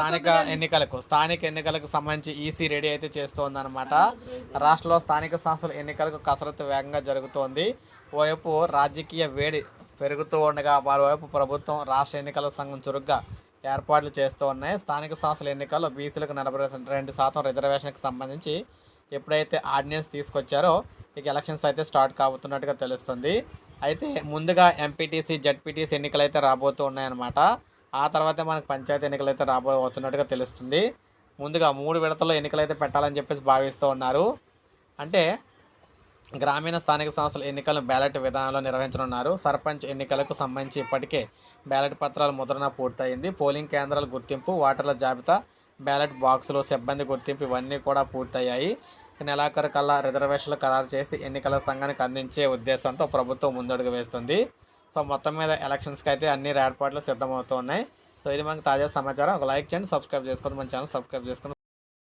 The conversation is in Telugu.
స్థానిక ఎన్నికలకు స్థానిక ఎన్నికలకు సంబంధించి ఈసీ రెడీ అయితే చేస్తోందన్నమాట. రాష్ట్రంలో స్థానిక సంస్థల ఎన్నికలకు కసరత్తు వేగంగా జరుగుతోంది. ఓవైపు రాజకీయ వేడి పెరుగుతూ ఉండగా మరోవైపు ప్రభుత్వం రాష్ట్ర ఎన్నికల సంఘం చురుగ్గా ఏర్పాట్లు చేస్తూ ఉన్నాయి. స్థానిక సంస్థల ఎన్నికల్లో బీసీలకు నలభై రెండు శాతం రిజర్వేషన్కి సంబంధించి ఎప్పుడైతే ఆర్డినెన్స్ తీసుకొచ్చారో ఇక ఎలక్షన్స్ అయితే స్టార్ట్ కాబోతున్నట్టుగా తెలుస్తుంది. అయితే ముందుగా ఎంపీటీసీ జడ్పీటీసీ ఎన్నికలు అయితే రాబోతూ ఉన్నాయన్నమాట. ఆ తర్వాతే మనకు పంచాయతీ ఎన్నికలు అయితే రాబోతున్నట్టుగా తెలుస్తుంది. ముందుగా మూడు విడతల్లో ఎన్నికలు అయితే పెట్టాలని చెప్పేసి భావిస్తూ ఉన్నారు. అంటే గ్రామీణ స్థానిక సంస్థల ఎన్నికలను బ్యాలెట్ విధానంలో నిర్వహించనున్నారు. సర్పంచ్ ఎన్నికలకు సంబంధించి ఇప్పటికే బ్యాలెట్ పత్రాల ముద్రణ పూర్తయింది. పోలింగ్ కేంద్రాల గుర్తింపు ఓటర్ల జాబితా బ్యాలెట్ బాక్సులు సిబ్బంది గుర్తింపు ఇవన్నీ కూడా పూర్తయ్యాయి. నెలాఖరు కల్లా రిజర్వేషన్లు ఖరారు చేసి ఎన్నికల సంఘానికి అందించే ఉద్దేశంతో ప్రభుత్వం ముందడుగు వేస్తుంది. సో మొత్తం మీద ఎలక్షన్స్కి అయితే అన్ని ఏర్పాట్లు సిద్ధమవుతున్నాయి సో ఇది మనకు తాజా సమాచారం. ఒక లైక్ చేయండి సబ్స్క్రైబ్ చేసుకోండి మన ఛానల్ సబ్స్క్రైబ్ చేసుకోండి.